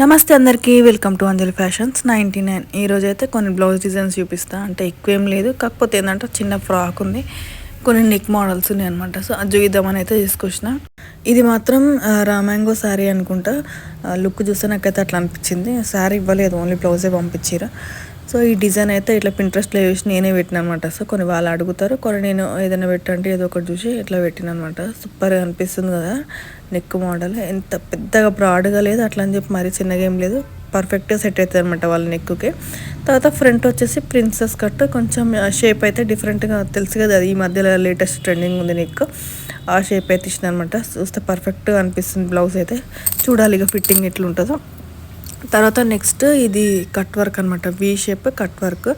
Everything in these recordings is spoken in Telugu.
నమస్తే అందరికీ welcome to Anjali fashions ninety nine. ఈరోజు అయితే కొన్ని బ్లౌజ్ డిజైన్స్ చూపిస్తా. అంటే ఎక్కువ ఏం లేదు కాకపోతే ఏంటంటే చిన్న ఫ్రాక్ ఉంది. కొన్ని నెక్ మోడల్స్ ఉన్నాయి అనమాట సో అది చూద్దామని అయితే తీసుకొచ్చిన. ఇది మాత్రం రామాంగో శారీ అనుకుంటా. లుక్ చూస్తే నాకైతే అట్లా అనిపించింది. శారీ ఇవ్వలేదు ఓన్లీ బ్లౌజే పంపించారు సో ఈ డిజైన్ అయితే ఇట్లా పింట్రెస్ట్లో చూసి నేనే పెట్టిన అనమాట సో కొన్ని వాళ్ళు అడుగుతారు. కొన్ని నేను ఏదైనా పెట్టంటే ఏదో ఒకటి చూసి ఇట్లా పెట్టిన అనమాట సూపర్గా అనిపిస్తుంది కదా. నెక్ మోడల్ ఎంత పెద్దగా బ్రాడ్గా లేదు. అట్లా అని చెప్పి మరీ చిన్నగా ఏం లేదు. పర్ఫెక్ట్గా సెట్ అవుతుంది అనమాట వాళ్ళ నెక్కి తర్వాత ఫ్రంట్ వచ్చేసి ప్రిన్సెస్ కట్. కొంచెం షేప్ అయితే డిఫరెంట్గా తెలుసు కదా. అది ఈ మధ్యలో లేటెస్ట్ ట్రెండింగ్ ఉంది నెక్. ఆ షేప్ అయితే ఇచ్చిన అనమాట చూస్తే పర్ఫెక్ట్గా అనిపిస్తుంది బ్లౌజ్ అయితే. చూడాలి ఇక ఫిట్టింగ్ ఎట్లుంటుందో. తర్వాత నెక్స్ట్ ఇది కట్ వర్క్ అనమాట వీ షేప్ కట్ వర్క్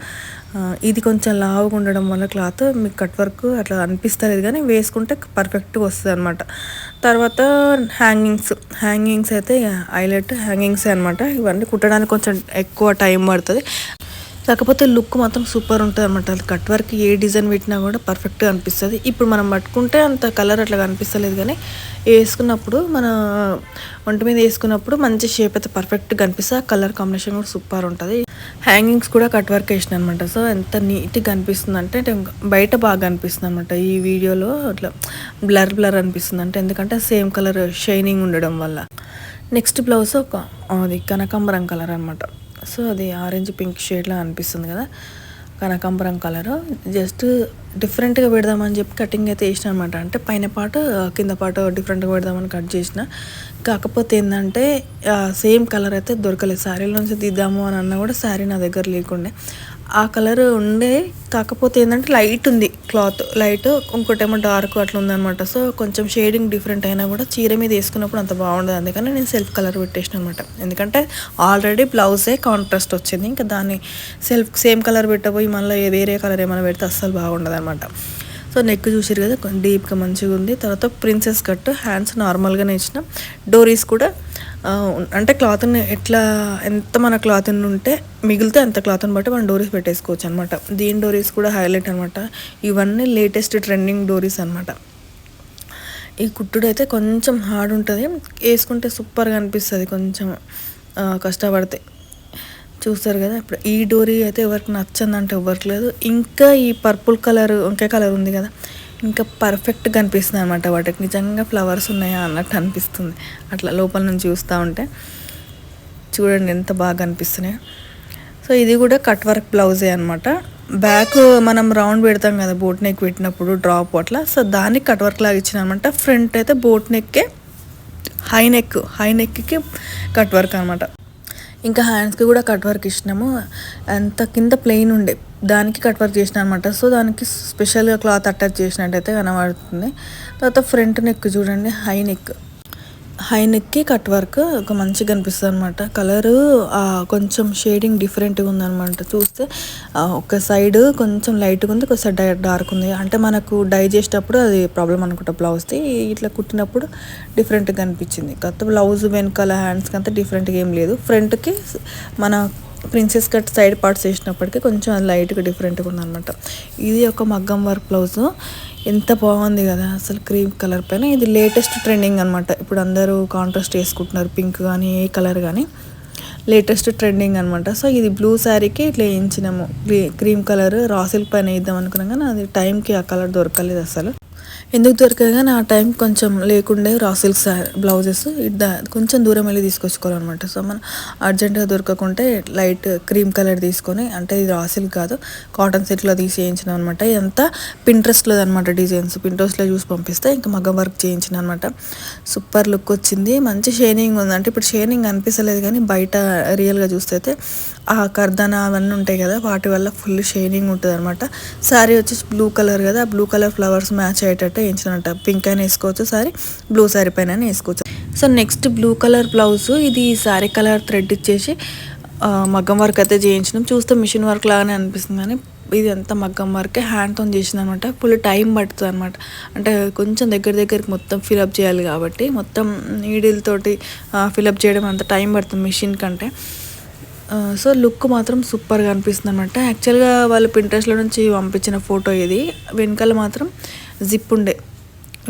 ఇది కొంచెం లావుగా ఉండడం వల్ల క్లాత్ మీకు కట్ వర్క్ అట్లా అనిపిస్తలేదు కానీ వేసుకుంటే పర్ఫెక్ట్గా వస్తుంది అనమాట తర్వాత హ్యాంగింగ్స్ హ్యాంగింగ్స్ అయితే హైలైట్ హ్యాంగింగ్స్ అనమాట ఇవన్నీ కుట్టడానికి కొంచెం ఎక్కువ టైం పడుతుంది. కాకపోతే లుక్ మాత్రం సూపర్ ఉంటుంది అనమాట అది కట్ వర్క్ ఏ డిజైన్ పెట్టినా కూడా పర్ఫెక్ట్గా అనిపిస్తుంది. ఇప్పుడు మనం పట్టుకుంటే అంత కలర్ అట్లా కనిపిస్తలేదు కానీ వేసుకున్నప్పుడు మన ఒంటి మీద వేసుకున్నప్పుడు మంచి షేప్ అయితే పర్ఫెక్ట్గా కనిపిస్తుంది. ఆ కలర్ కాంబినేషన్ కూడా సూపర్ ఉంటుంది. హ్యాంగింగ్స్ కూడా కట్ వర్క్ వేసిన అనమాట సో ఎంత నీట్గా కనిపిస్తుంది అంటే బయట బాగా అనిపిస్తుంది అనమాట ఈ వీడియోలో అట్లా బ్లర్ బ్లర్ అనిపిస్తుంది అంటే ఎందుకంటే సేమ్ కలర్ షైనింగ్ ఉండడం వల్ల. నెక్స్ట్ బ్లౌజ్ ఒక అది కనకాంబరం కలర్ అనమాట సో అది ఆరెంజ్ పింక్ షేడ్లా అనిపిస్తుంది కదా. కనకాంబరం కలర్. జస్ట్ డిఫరెంట్గా పెడదామని చెప్పి కటింగ్ అయితే వేసిన అనమాట అంటే పైన పాటు కింద పాటు డిఫరెంట్గా పెడదామని కట్ చేసిన. కాకపోతే ఏంటంటే సేమ్ కలర్ అయితే దొరకలేదు. శారీలో నుంచి తీద్దాము అని అన్నా కూడా శారీ నా దగ్గర లేకుండే. ఆ కలర్ ఉండే కాకపోతే ఏంటంటే లైట్ ఉంది క్లాత్. లైట్ ఇంకోటేమో డార్క్ అట్లా ఉందనమాట సో కొంచెం షేడింగ్ డిఫరెంట్ అయినా కూడా చీర మీద వేసుకున్నప్పుడు అంత బాగుండదు. అందుకని నేను సెల్ఫ్ కలర్ పెట్టేసిన అనమాట ఎందుకంటే ఆల్రెడీ బ్లౌజే కాంట్రాస్ట్ వచ్చింది. ఇంకా దాన్ని సెల్ఫ్ సేమ్ కలర్ పెట్టబోయి మళ్ళీ వేరే కలర్ ఏమైనా పెడితే అస్సలు బాగుండదు అనమాట సో నెక్ చూసారు కదా డీప్గా మంచిగా ఉంది. తర్వాత ప్రిన్సెస్ కట్ హ్యాండ్స్ నార్మల్గానే ఇచ్చిన. డోరీస్ కూడా అంటే క్లాత్ని ఎట్లా ఎంత మన క్లాత్ ఉంటే మిగిలితే అంత క్లాత్ని బట్టి మనం డోరీస్ పెట్టేసుకోవచ్చు అనమాట దీని డోరీస్ కూడా హైలైట్ అనమాట ఇవన్నీ లేటెస్ట్ ట్రెండింగ్ డోరీస్ అనమాట ఈ కుట్టుడు అయితే కొంచెం హార్డ్ ఉంటుంది. వేసుకుంటే సూపర్గా అనిపిస్తుంది కొంచెం కష్టపడితే. చూస్తారు కదా ఇప్పుడు ఈ డోరీ అయితే ఎవరికి నచ్చందంటే ఎవరికి లేదు. ఇంకా ఈ పర్పుల్ కలర్ ఇంకే కలర్ ఉంది కదా ఇంకా పర్ఫెక్ట్గా అనిపిస్తుంది అనమాట వాటికి. నిజంగా ఫ్లవర్స్ ఉన్నాయా అన్నట్టు అనిపిస్తుంది. అట్లా లోపల నుంచి చూస్తూ ఉంటే చూడండి ఎంత బాగా అనిపిస్తున్నాయి. సో ఇది కూడా కట్ వర్క్ బ్లౌజే అనమాట బ్యాక్ మనం రౌండ్ పెడతాం కదా బోట్ నెక్ పెట్టినప్పుడు డ్రాప్ అట్లా. సో దానికి కట్ వర్క్ లాగా ఇచ్చిన అనమాట ఫ్రంట్ అయితే బోట్ నెక్కే హై నెక్ హై నెక్కి కట్ వర్క్ అనమాట ఇంకా హ్యాండ్స్కి కూడా కట్ వర్క్ ఇచ్చినాము. అంత కింద ప్లెయిన్ ఉండే. దానికి కట్ వర్క్ చేసిన అనమాట సో దానికి స్పెషల్గా క్లాత్ అటాచ్ చేసినట్టయితే కనబడుతుంది. తర్వాత ఫ్రంట్ నెక్ చూడండి హై నెక్. హై నెక్కి కట్ వర్క్ ఒక మంచిగా అనిపిస్తుంది అనమాట కలరు కొంచెం షేడింగ్ డిఫరెంట్గా ఉందన్నమాట. చూస్తే ఒక సైడ్ కొంచెం లైట్గా ఉంది ఒక సైడ్ డార్క్ ఉంది. అంటే మనకు డై చేసేటప్పుడు అది ప్రాబ్లం అనుకుంటా బ్లౌజ్ది. ఇట్లా కుట్టినప్పుడు డిఫరెంట్గా అనిపించింది కొత్త బ్లౌజ్ వెనకాల హ్యాండ్స్కి అంతా డిఫరెంట్గా ఏం లేదు. ఫ్రంట్కి మన ప్రిన్సెస్ కట్ సైడ్ పార్ట్స్ వేసినప్పటికీ కొంచెం లైట్గా డిఫరెంట్గా ఉందన్నమాట. ఇది ఒక మగ్గం వర్క్ బ్లౌజ్. ఎంత బాగుంది కదా అసలు క్రీమ్ కలర్ పైన. ఇది లేటెస్ట్ ట్రెండింగ్ అనమాట ఇప్పుడు అందరూ కాంట్రాస్ట్ వేసుకుంటున్నారు పింక్ కానీ ఏ కలర్ కానీ లేటెస్ట్ ట్రెండింగ్ అనమాట సో ఇది బ్లూ శారీకి ఇట్లా వేయించినాము. క్రీమ్ కలర్ రాసిల్ పైన వేద్దాం అనుకున్నాం కానీ అది టైంకి ఆ కలర్ దొరకలేదు అసలు. ఎందుకు దొరకదు ఆ టైం కొంచెం లేకుండే రా సిల్క్ బ్లౌజెస్ కొంచెం దూరం వెళ్ళి తీసుకొచ్చుకోవాలన్నమాట. సో మనం అర్జెంటుగా దొరకకుంటే లైట్ క్రీమ్ కలర్ తీసుకొని అంటే ఇది రా సిల్క్ కాదు కాటన్ సెట్లో తీసి చేయించిన అనమాట ఇదంతా పింట్రెస్ట్లో అనమాట డిజైన్స్. పింట్రెస్ట్లో చూసి పంపిస్తే ఇంకా మగ్గం వర్క్ చేయించిన అనమాట సూపర్ లుక్ వచ్చింది. మంచి షేనింగ్ ఉంది. అంటే ఇప్పుడు షేనింగ్ అనిపిస్తలేదు కానీ బయట రియల్గా చూస్తే అయితే ఆ కర్దన అవన్నీ ఉంటాయి కదా వాటి వల్ల ఫుల్ షేనింగ్ ఉంటుంది అనమాట శారీ వచ్చేసి బ్లూ కలర్ కదా బ్లూ కలర్ ఫ్లవర్స్ మ్యాచ్ అయ్యేటట్టు వేయించినట్ట పింక్ అయినా వేసుకోవచ్చు సారీ బ్లూ సారీ పైన వేసుకోవచ్చు. So next blue colour blouse ఇది శారీ కలర్ థ్రెడ్ ఇచ్చేసి మగ్గం వర్క్ అయితే చేయించినాం. చూస్తే మిషన్ వర్క్ లాగానే అనిపిస్తుంది కానీ ఇది అంతా మగ్గం వర్క్ హ్యాండ్తో చేసిందనమాట. ఫుల్ టైం పడుతుంది అనమాట అంటే కొంచెం దగ్గర దగ్గరికి మొత్తం ఫిలప్ చేయాలి కాబట్టి మొత్తం నీడిల్తోటి ఫిలప్ చేయడం అంత టైం పడుతుంది మిషన్ కంటే. సో లుక్ మాత్రం సూపర్గా అనిపిస్తుంది అనమాట యాక్చువల్గా వాళ్ళు పింట్రెస్ట్లో నుంచి పంపించిన ఫోటో ఇది. వెనకాల మాత్రం జిప్ ఉండే.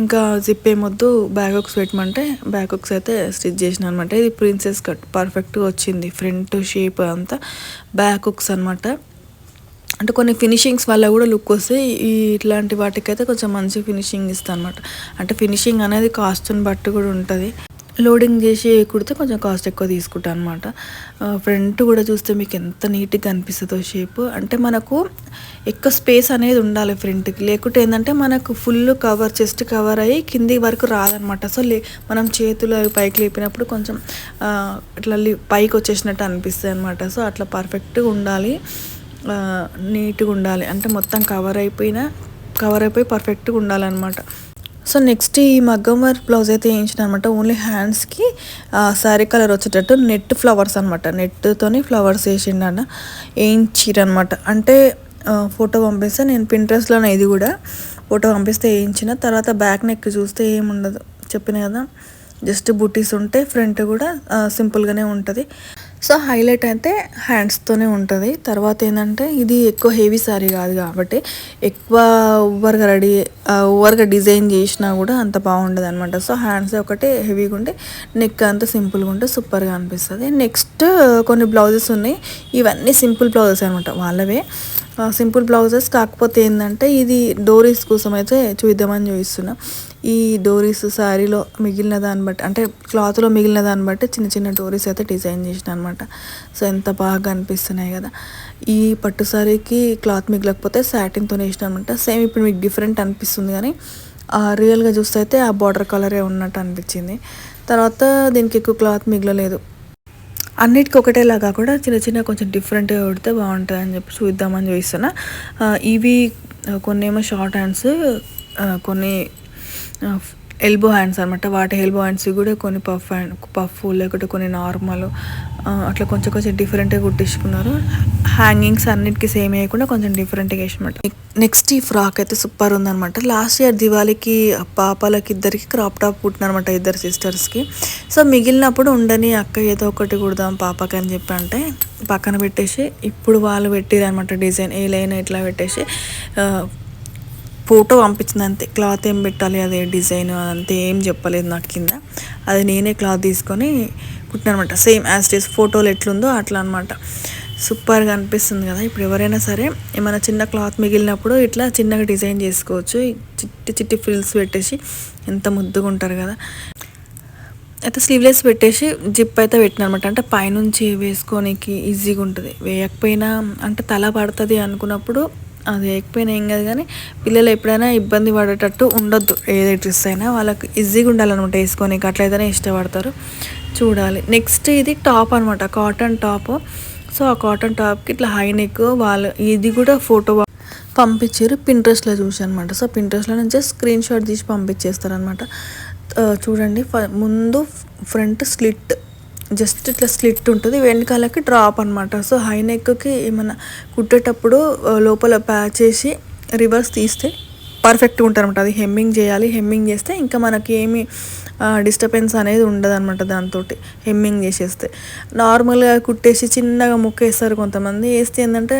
ఇంకా జిప్ ఏమొద్దు బ్యాక్ హుక్స్ పెట్టమంటే బ్యాక్ హుక్స్ అయితే స్టిచ్ చేసిన అనమాట ఇది ప్రిన్సెస్ కట్ పర్ఫెక్ట్గా వచ్చింది. ఫ్రంట్ షేప్ అంతా బ్యాక్ హుక్స్ అనమాట అంటే కొన్ని ఫినిషింగ్స్ వల్ల కూడా లుక్ వస్తే ఈ ఇట్లాంటి వాటికైతే కొంచెం మంచి ఫినిషింగ్ ఇస్తాను అనమాట అంటే ఫినిషింగ్ అనేది కాస్ట్ని బట్టి కూడా ఉంటుంది. లోడింగ్ చేసి కుడితే కొంచెం కాస్ట్ ఎక్కువ తీసుకుంటాను అనమాట ఫ్రంట్ కూడా చూస్తే మీకు ఎంత నీట్గా అనిపిస్తుందో షేప్. అంటే మనకు ఎక్కువ స్పేస్ అనేది ఉండాలి ఫ్రంట్కి. లేకుంటే ఏంటంటే మనకు ఫుల్ కవర్ చెస్ట్ కవర్ అయ్యి కింది వరకు రాదనమాట. సో లే మనం చేతులు అవి పైకి లేపినప్పుడు కొంచెం ఇట్లా పైకి వచ్చేసినట్టు అనిపిస్తుంది అనమాట. సో అట్లా పర్ఫెక్ట్గా ఉండాలి. నీట్గా ఉండాలి. అంటే మొత్తం కవర్ అయిపోయినా కవర్ అయిపోయి పర్ఫెక్ట్గా ఉండాలన్నమాట. సో నెక్స్ట్ ఈ మగ్గం వర్క్ బ్లౌజ్ అయితే వేయించిన అనమాట ఓన్లీ హ్యాండ్స్కి శారీ కలర్ వచ్చేటట్టు నెట్ ఫ్లవర్స్ అనమాట నెట్తోని ఫ్లవర్స్ వేసిండ వేయించిరనమాట అంటే ఫోటో పంపిస్తే నేను పింట్రెస్ట్లోనే ఇది కూడా ఫోటో పంపిస్తే వేయించిన. తర్వాత బ్యాక్ నెక్ చూస్తే ఏముండదు. చెప్పిన కదా జస్ట్ బుటీస్ ఉంటే ఫ్రంట్ కూడా సింపుల్గానే ఉంటుంది. సో హైలైట్ అయితే హ్యాండ్స్తోనే ఉంటుంది. తర్వాత ఏంటంటే ఇది ఎక్కువ హెవీ సారీ కాదు కాబట్టి ఎక్కువ ఓవర్గా రెడీ ఓవర్గా డిజైన్ చేసినా కూడా అంత బాగుండదు అనమాట సో హ్యాండ్స్ ఒకటి హెవీగా ఉంటే నెక్ అంత సింపుల్గా ఉంటే సూపర్గా అనిపిస్తుంది. నెక్స్ట్ కొన్ని బ్లౌజెస్ ఉన్నాయి. ఇవన్నీ సింపుల్ బ్లౌజెస్ అనమాట వాళ్ళవే. సింపుల్ బ్లౌజెస్ కాకపోతే ఏంటంటే ఇది డోరీస్ కోసం అయితే చూద్దామని చూపిస్తున్నా. ఈ డోరీస్ శారీలో మిగిలిన దాన్ని బట్టి అంటే క్లాత్లో మిగిలిన దాన్ని బట్టి చిన్న చిన్న డోరీస్ అయితే డిజైన్ చేసిన అనమాట సో ఎంత బాగా అనిపిస్తున్నాయి కదా. ఈ పట్టు శారీకి క్లాత్ మిగిలకపోతే శాటిన్తో వేసిన అనమాట సేమ్ ఇప్పుడు మీకు డిఫరెంట్ అనిపిస్తుంది కానీ రియల్గా చూస్తే అయితే ఆ బార్డర్ కలరే ఉన్నట్టు అనిపించింది. తర్వాత దీనికి ఎక్కువ క్లాత్ మిగలలేదు. అన్నిటికీ ఒకటేలాగా కూడా చిన్న చిన్న కొంచెం డిఫరెంట్గా కొడితే బాగుంటుంది అని చెప్పి చూద్దామని చూపిస్తున్నా ఇవి కొన్ని ఏమో షార్ట్ హ్యాండ్స్ కొన్ని ఎల్బో హ్యాండ్స్ అనమాట వాటి ఎల్బో హ్యాండ్స్ కూడా కొన్ని పఫ్ హ్యాండ్ పఫ్ లేకుంటే కొన్ని నార్మల్ అట్లా కొంచెం కొంచెం డిఫరెంట్గా కుట్టించుకున్నారు. హ్యాంగింగ్స్ అన్నిటికీ సేమ్ వేయకుండా కొంచెం డిఫరెంట్గా వేసినమాట. నెక్స్ట్ ఈ ఫ్రాక్ అయితే సూపర్ ఉందనమాట లాస్ట్ ఇయర్ దివాళీకి పాపలకి ఇద్దరికి క్రాప్ టాప్ కుట్టినమాట ఇద్దరు సిస్టర్స్కి సో మిగిలినప్పుడు ఉండని అక్క ఏదో ఒకటి కుడదాం పాపకి అని చెప్పి అంటే పక్కన పెట్టేసి ఇప్పుడు వాళ్ళు పెట్టిరనమాట డిజైన్ ఏ లైన్ ఇట్లా పెట్టేసి ఫోటో పంపించింది అంతే. క్లాత్ ఏం పెట్టాలి అదే డిజైన్ అదంతా ఏం చెప్పలేదు నాకు కింద. అది నేనే క్లాత్ తీసుకొని కుట్టినమాట సేమ్ యాజ్ డేస్ ఫోటోలు ఎట్లుందో అట్లా అనమాట. సూపర్గా అనిపిస్తుంది కదా. ఇప్పుడు ఎవరైనా సరే ఏమైనా చిన్న క్లాత్ మిగిలినప్పుడు ఇట్లా చిన్నగా డిజైన్ చేసుకోవచ్చు. చిట్టి చిట్టి ఫ్రిల్స్ పెట్టేసి ఎంత ముద్దుగా ఉంటారు కదా. అయితే స్లీవ్లెస్ పెట్టేసి జిప్ అయితే పెట్టిన అనమాట అంటే పైనుంచి వేసుకోనికి ఈజీగా ఉంటుంది. వేయకపోయినా అంటే తల పడుతుంది అనుకున్నప్పుడు అది లేకపోయినా ఏం కాదు కానీ పిల్లలు ఎప్పుడైనా ఇబ్బంది పడేటట్టు ఉండొద్దు. ఏదే డ్రెస్ అయినా వాళ్ళకి ఈజీగా ఉండాలన్నమాట వేసుకొని అట్లయితేనే ఇష్టపడతారు. చూడాలి. నెక్స్ట్ ఇది టాప్ అనమాట కాటన్ టాప్ సో ఆ కాటన్ టాప్కి ఇట్లా హై నెక్ వాళ్ళు ఇది కూడా ఫోటో పంపించారు. పింట్రెస్ట్లో చూసి అనమాట సో పింట్రెస్ట్లో నుంచి స్క్రీన్ షాట్ తీసి పంపించేస్తారు uh, చూడండి. ముందు ఫ్రంట్ స్లిట్ జస్ట్ ఇట్లా స్లిట్ ఉంటుంది. వెనకాలకి డ్రాప్ అనమాట సో హై నెక్కి ఏమన్నా కుట్టేటప్పుడు లోపల ప్యాచ్ చేసి రివర్స్ తీస్తే పర్ఫెక్ట్గా ఉంటుంది అనమాట అది హెమ్మింగ్ చేయాలి హెమ్మింగ్ చేస్తే ఇంకా మనకి ఏమి డిస్టర్బెన్స్ అనేది ఉండదు అనమాట దాంతో హెమ్మింగ్ చేసేస్తే. నార్మల్గా కుట్టేసి చిన్నగా ముక్క వేస్తారు కొంతమంది. వేస్తే ఏంటంటే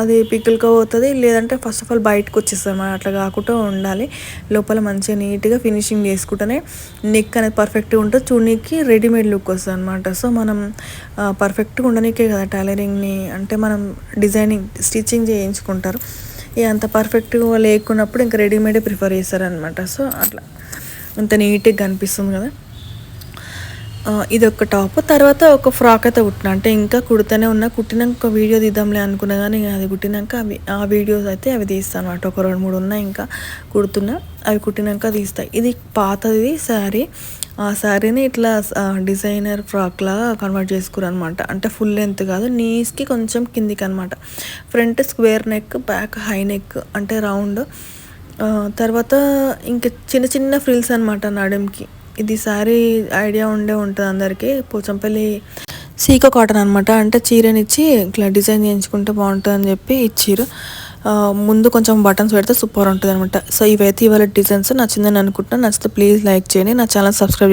అది పిక్కులుగా పోతుంది. లేదంటే ఫస్ట్ ఆఫ్ ఆల్ బయటకు వచ్చేస్తుంది అట్లా కాకుండా ఉండాలి. లోపల మంచిగా నీట్గా ఫినిషింగ్ చేసుకుంటేనే నెక్ అనేది పర్ఫెక్ట్గా ఉంటుంది. చూడనీకి రెడీమేడ్ లుక్ వస్తుంది అనమాట సో మనం పర్ఫెక్ట్గా ఉండనీకే కదా టైలరింగ్ని అంటే మనం డిజైనింగ్ స్టిచ్చింగ్ చేయించుకుంటారు. ఇక అంత పర్ఫెక్ట్గా లేకున్నప్పుడు ఇంకా రెడీమేడే ప్రిఫర్ చేస్తారనమాట సో అట్లా. అంత నీట్గా కనిపిస్తుంది కదా. ఇది ఒక టాప్. తర్వాత ఒక ఫ్రాక్ అయితే కుట్టిన. అంటే ఇంకా కుడుతూనే ఉన్నా. కుట్టినాక ఒక వీడియో తీద్దాంలే అనుకున్నా కానీ అది కుట్టినాక అవి ఆ వీడియోస్ అయితే అవి తీస్తాను. అనమాట ఒక రెండు మూడు ఉన్నాయి ఇంకా కుడుతున్నా. అవి కుట్టినాక తీస్తాయి ఇది పాతది శారీ. ఆ శారీని ఇట్లా డిజైనర్ ఫ్రాక్లా కన్వర్ట్ చేసుకురనమాట అంటే ఫుల్ లెంత్ కాదు. నీస్కి కొంచెం కిందికి అనమాట front square neck back high neck అంటే రౌండ్. తర్వాత ఇంకా చిన్న చిన్న ఫ్రిల్స్ అనమాట నడుంకి. ఇది సారీ ఐడియా ఉండే ఉంటుంది అందరికీ. పోచంపల్లి సీకో కాటన్ అనమాట అంటే చీరనిచ్చి ఇట్లా డిజైన్ చేయించుకుంటే బాగుంటుంది అని చెప్పి ఇచ్చిరు ముందు కొంచెం బటన్స్ పెడితే సూపర్ ఉంటుంది అనమాట సో ఇవైతే ఇవాళ డిజైన్స్. నచ్చిందని అనుకుంటున్నాను నచ్చితే ప్లీజ్ లైక్ చేయండి. నా ఛానల్ సబ్స్క్రైబ్